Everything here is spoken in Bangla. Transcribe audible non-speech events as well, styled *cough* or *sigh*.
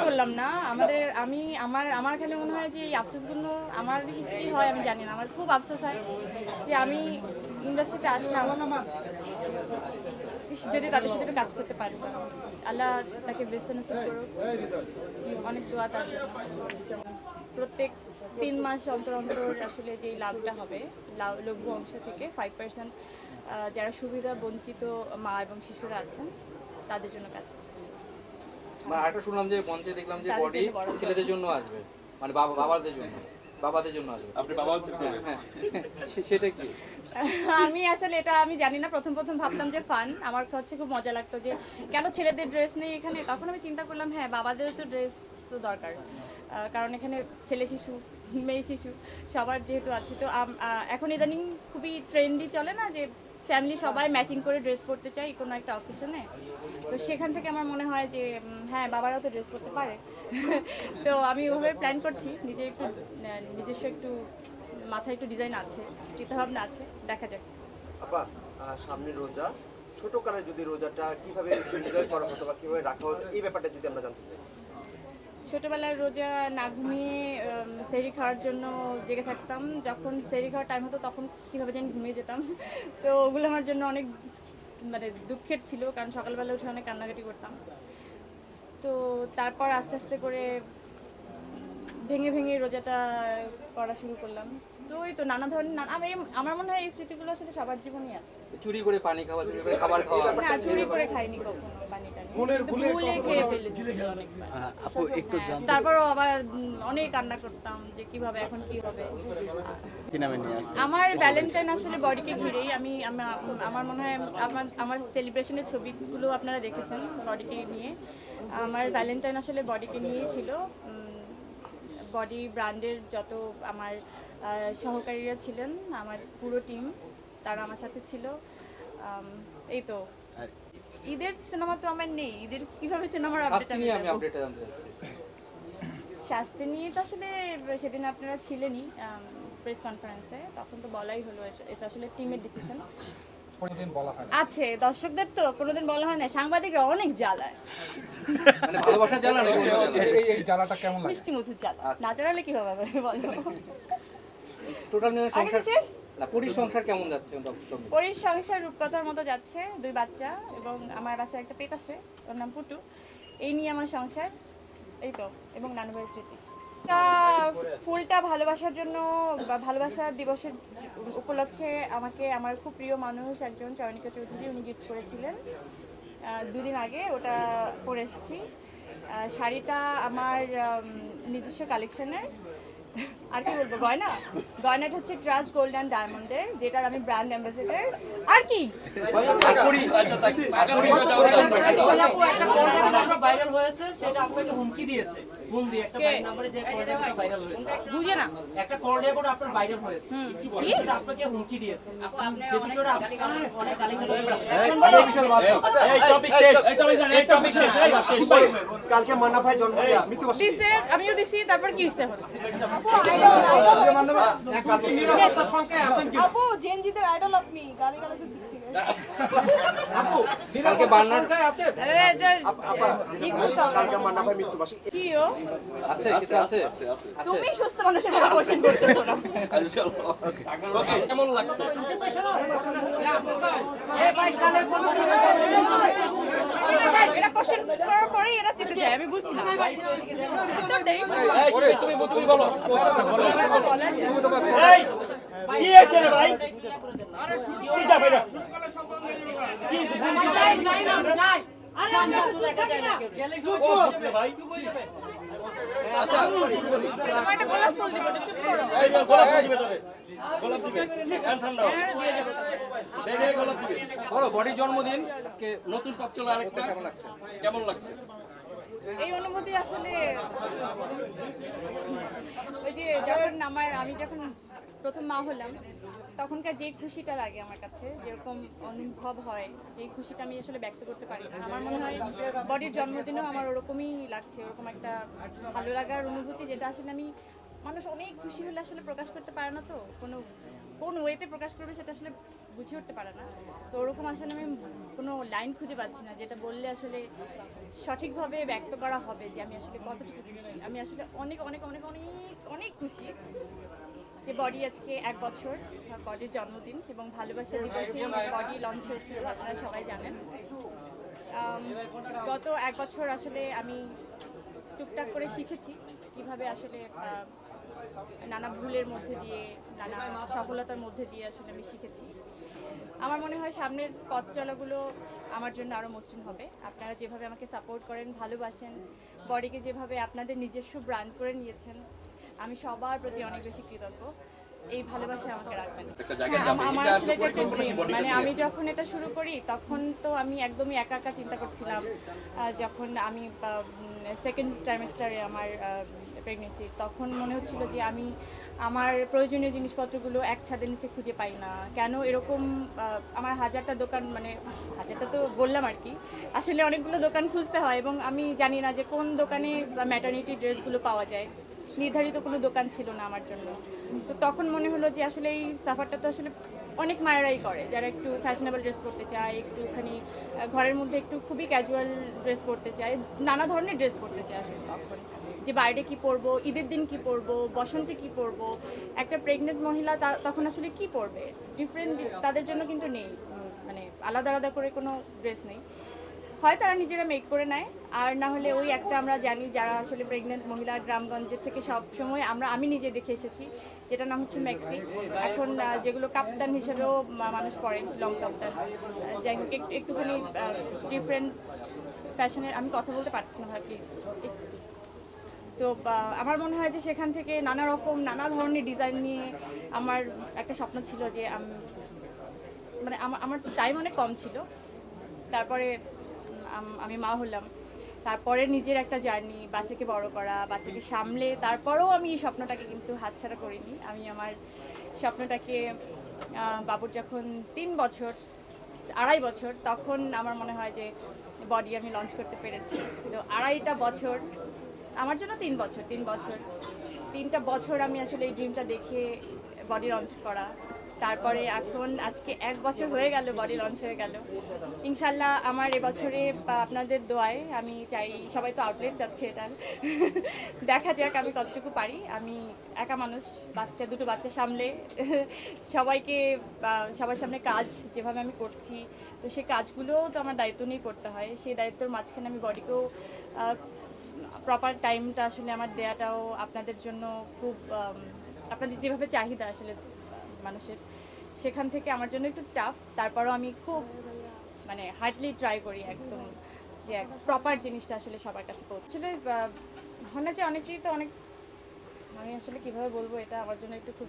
করলাম না। আমাদের আমি আমার আমার খালি মনে হয় যে এই আফসোসগুলো আমার কি হয় আমি জানি না। আমার খুব আফসোস হয় যে আমি ইন্ডাস্ট্রিতে আসলাম। যদি তাদের সাথে কাজ করতে পারতাম। আল্লাহ তাকে ব্যস্ত নসিব করুক। অনেক দোয়া তার জন্য। প্রত্যেক তিন মাস অন্তর অন্তর আসলে যেই লাভটা হবে লাভ- লঘু অংশ থেকে ফাইভ পার্সেন্ট যারা সুবিধা বঞ্চিত মা এবং শিশুরা আছেন তাদের জন্য কাজ। মানে আরেকটা শুনলাম যে মঞ্চে দেখলাম যে বডি ছেলেদের জন্য আসবে। মানে বাবা বাবাদের জন্য। বাবাদের জন্য আসবে। আপনি বাবা হ্যাঁ। সেটা কি? আমি আসলে এটা আমি জানি না। প্রথম প্রথম ভাবতাম যে ফান আমার হচ্ছে খুব মজা লাগতো যে কেন ছেলেদের ড্রেস নেই এখানে? তখন আমি চিন্তা করলাম হ্যাঁ বাবাদেরও তো ড্রেস তো দরকার। কারণ এখানে ছেলে শিশু মেয়ে শিশু সবার যেহেতু আছে। তো এখন ইদানিং খুবই ট্রেন্ডি চলে না যে ফ্যামিলি সবাই ম্যাচিং করে ড্রেস পরতে চাই কোনো একটা অকেশনে তো সেখান থেকে আমার মনে হয় যে হ্যাঁ বাবারাও তো ড্রেস পরতে পারে। *laughs* তো আমি ওভাবে প্ল্যান করছি, নিজে একটু নিজস্ব একটু, মাথায় একটু ডিজাইন আছে, চিন্তাভাবনা আছে, দেখা যাক। আপা সামনে রোজা ছোট কালে যদি রোজাটা কীভাবে এনজয় করা হতো বা কীভাবে রাখা হতো, এই ব্যাপারটা যদি আমরা জানতে চাই। ছোটবেলায় রোজা না ঘুমিয়ে সেরি খাওয়ার জন্য জেগে থাকতাম। যখন সেরি খাওয়ার টাইম হতো তখন কীভাবে যেন ঘুমিয়ে যেতাম। *laughs* তো ওগুলো আমার জন্য অনেক মানে দুঃখের ছিল, কারণ সকালবেলা উঠে অনেক কান্নাকাটি করতাম। তো তারপর আস্তে আস্তে করে ভেঙে ভেঙে রোজাটা করা শুরু করলাম। তো ওই তো নানা ধরনের নানা- আমি আমার মনে হয় এই স্মৃতিগুলো আসলে সবার জীবনই আছে। চুরি করে পানি খাওয়া চুরি করে খাবার খাওয়া। না চুরি করে খাইনি কখনো পানিটা নিয়ে। ভুলে খেয়ে ফেলেছি অনেকবার। আপু একটু জান তারপরও আবার অনেক কান্না করতাম যে কীভাবে এখন কি হবে। সিনেমা নিয়ে আসছে। আমার ভ্যালেন্টাইন আসলে বডিকে ঘিরেই আমি আমা- আমার মনে হয় আমার আমার সেলিব্রেশনের ছবিগুলো আপনারা দেখেছেন বডিকে নিয়ে। আমার ভ্যালেন্টাইন আসলে বডিকে নিয়েই ছিল। বডি ব্র্যান্ডের যত আমার সহকারীরা ছিলেন আমার পুরো টিম তারা আমার সাথে ছিল। এই তো। ঈদের সিনেমা তো আমার নেই। ঈদের কীভাবে সিনেমার আপডেট শাস্তি নিয়ে আমি আপডেটটা জানতে চাচ্ছি। শাস্তি নিয়ে তো আসলে সেদিন আপনারা ছিলেনই প্রেস কনফারেন্সে তখন তো বলাই হলো এটা- আসলে টিমের ডিসিশন আছে দর্শকদের তো কোনোদিন বলা হয় না সাংবাদিকরা অনেক জ্বালায়। মানে ভালোবাসা জানা নাকি অন্য জ্বালা? মিষ্টি মধুর জ্বালা। না চড়ালে কি হবে? বলো। টোটাল মিলে সংসার? না পুরীর সংসার কেমন যাচ্ছে? পরীর সংসার রূপকথার মতো যাচ্ছে দুই বাচ্চা এবং আমার বাসায় একটা পেট আছে ওর নাম পুটু। এই নিয়ে আমার সংসার এই তো এবং নানু ভাইয়ের স্মৃতি ফুলটা ভালোবাসার জন্য বা ভালোবাসা দিবসের উপলক্ষে আমাকে আমার খুব প্রিয় মানুষ একজন চয়নিকা চৌধুরী উনি গিফট করেছিলেন। দুদিন আগে ওটা পরে এসেছি। শাড়িটা আমার নিজস্ব কালেকশনের আর কি বলব গয়না গয়নাটা হচ্ছে ট্রাস্ট গোল্ড অ্যান্ড ডায়মন্ডের যেটার আমি ব্র্যান্ড অ্যাম্বাসেডর আর কি একটা কল দেখে আমরা ভাইরাল হয়েছে সেটা আপনাকে হুমকি দিয়েছে ফোন দিয়ে একটা কে? নম্বরে যে কল দেখে ভাইরাল হয়েছে বুঝে না একটা কল রেকর্ড আপনার ভাইরাল হয়েছে সেটা আপনাকে হুমকি দিয়েছে যে বিষয়টা আপনার অনেক গালিগালাজ কালকে মান্না ভাই জন্ম মৃত্যুবার্ষিকী দিছে আমিও দিছি তারপর কি হইছে? এখন আপু জেনজিদের আইডল আপনি গালি গালাজের দিক থেকে। কালকে বার্নার আরে এটা আপা। কালকে মান্না ভাই মৃত্যুবার্ষিকী কি ও? আছে কিছু আছে আছে। তুমি সুস্থ মানুষের মতো কোশ্চেন করতেছো না কেমন লাগছে? এটা কোশ্চেন করার পরেই এরা চেতে যায় আমি বুঝি না উত্তর দেই ওরে তুমি তুমি বলো কি হয়েছে রে ভাই কি যাবে এটা কি দেখা যায় না ভাই আমার একটা গোলাপ ফুল দিব চুপ করো গোলাপ দিবে তোরে গোলাপ দিবে হ্যাঁ, দিয়ে দেবো তোকে। বলো বডির জন্মদিন আজকে নতুন পথ চলে আরেকটা কেমন লাগছে কেমন লাগছে এই অনুভূতি আসলে, ওই যে যখন আমার, আমি যখন প্রথম মা হলাম, তখনকার যে খুশিটা লাগে আমার কাছে, যেরকম অনুভব হয়, যে খুশিটা আমি আসলে ব্যক্ত করতে পারি না। আমার মনে হয় বডির জন্মদিনেও আমার ওরকমই লাগছে, ওরকম একটা ভালো লাগার অনুভূতি, যেটা আসলে আমি, মানুষ অনেক খুশি হলে আসলে প্রকাশ করতে পারে না তো, কোনো কোন ওয়েতে প্রকাশ করবে সেটা আসলে বুঝে উঠতে পারে না। তো ওরকম আসলে আমি কোনো লাইন খুঁজে পাচ্ছি না যেটা বললে আসলে সঠিকভাবে ব্যক্ত করা হবে যে আমি আসলে কতটুকু খুশি। আমি আসলে অনেক অনেক অনেক অনেক অনেক খুশি যে বডি আজকে এক বছর বডির জন্মদিন এবং ভালোবাসা দিবসে বডি লঞ্চ হয়েছিল আপনারা সবাই জানেন। গত এক বছর আসলে আমি টুকটাক করে শিখেছি কীভাবে আসলে আহ, নানা ভুলের মধ্যে দিয়ে নানা সফলতার মধ্যে দিয়ে আসলে আমি শিখেছি। আমার মনে হয় সামনের পথ চলাগুলো আমার জন্য আরও মসৃণ হবে। আপনারা যেভাবে আমাকে সাপোর্ট করেন ভালোবাসেন বডিকে যেভাবে আপনাদের নিজস্ব ব্র্যান্ড করে নিয়েছেন আমি সবার প্রতি অনেক বেশি কৃতজ্ঞ। এই ভালোবাসা আমাকে রাখবেন। হ্যাঁ, আমার আসলে এটা একটা। বডিটা মানে আমি যখন এটা শুরু করি তখন তো আমি একদমই একা একা চিন্তা করছিলাম। যখন আমি সেকেন্ড ট্রাইমেস্টারে আমার প্রেগনেন্সি তখন মনে হচ্ছিল যে আমি আমার প্রয়োজনীয় জিনিসপত্রগুলো এক ছাদের নিচে খুঁজে পাই না। কেন এরকম আমার হাজারটা দোকান মানে হাজারটা তো বললাম আর কি, আসলে অনেকগুলো দোকান খুঁজতে হয় এবং আমি জানি না যে কোন দোকানে ম্যাটার্নিটি ড্রেসগুলো পাওয়া যায়। নির্ধারিত কোনো দোকান ছিল না আমার জন্য। তো তখন মনে হলো যে আসলে এই সাফারটা তো আসলে অনেক মায়েরাই করে, যারা একটু ফ্যাশনেবল ড্রেস পরতে চায়, একটুখানি ঘরের মধ্যে একটু খুবই ক্যাজুয়াল ড্রেস পরতে চায়, নানা ধরনের ড্রেস পরতে চায় আসলে তখন। যে বাইরে কি পরবো, ঈদের দিন কি পরবো, বসন্তে কি পরবো, একটা প্রেগনেন্ট মহিলা তখন আসলে কি পরবে? ডিফারেন্ট তাদের জন্য কিন্তু নেই মানে আলাদা আলাদা করে কোনো ড্রেস নেই। হয় তারা নিজেরা মেক করে নেয়, আর না হলে ওই একটা আমরা জানি যারা আসলে প্রেগনেন্ট মহিলা গ্রামগঞ্জের থেকে সব সময় আমরা, আমি নিজে দেখে এসেছি, যেটা নাম হচ্ছে মেক্সি এখন যেগুলো কাপ্তান হিসেবেও মানুষ পরে লং কাপ্তান যাই হোক একটুখানি ডিফারেন্ট ফ্যাশনের আমি কথা বলতে পারছি না ভাই প্লিজ তো আমার মনে হয় যে সেখান থেকে নানা রকম, নানা ধরনের ডিজাইন নিয়ে আমার একটা স্বপ্ন ছিল যে আমি মানে আমার টাইম অনেক কম ছিল। তারপরে আমি মা হলাম। তারপরে নিজের একটা জার্নি বাচ্চাকে বড় করা, বাচ্চাকে সামলে, তারপরেও আমি এই স্বপ্নটাকে কিন্তু হাতছাড়া করিনি। আমি আমার স্বপ্নটাকে বাবুর যখন তিন বছর, আড়াই বছর, তখন আমার মনে হয় যে বডি আমি লঞ্চ করতে পেরেছি। তো আড়াইটা বছর আমার জন্য তিন বছর তিন বছর। তিনটা বছর আমি আসলে এই ড্রিমটা দেখে বডি লঞ্চ করা। তারপরে এখন আজকে এক বছর হয়ে গেল বডি লঞ্চ হয়ে গেল। ইনশাল্লাহ আমার এবছরে আপনাদের দোয়ায় আমি চাই, সবাই তো আউটলেট যাচ্ছে এটার। দেখা যাক আমি কতটুকু পারি। আমি একা মানুষ, বাচ্চা, দুটো বাচ্চা সামলে সবাইকে সবার সামনে কাজ যেভাবে আমি করছি, তো সেই কাজগুলোও তো আমার দায়িত্ব নিয়ে করতে হয়। সেই দায়িত্বর মাঝখানে আমি বডিকেও প্রপার টাইমটা আসলে আমার দেয়াটাও আপনাদের জন্য খুব আপনাদের যেভাবে চাহিদা আসলে, মানুষের, সেখান থেকে আমার জন্য একটু টাফ তারপরও আমি খুব মানে হার্ডলি ট্রাই করি একদম যে প্রপার জিনিসটা আসলে সবার কাছে পৌঁছে। আসলে হয় না যে অনেকেই তো অনেক, আমি আসলে কীভাবে বলব এটা আমার জন্য একটু খুব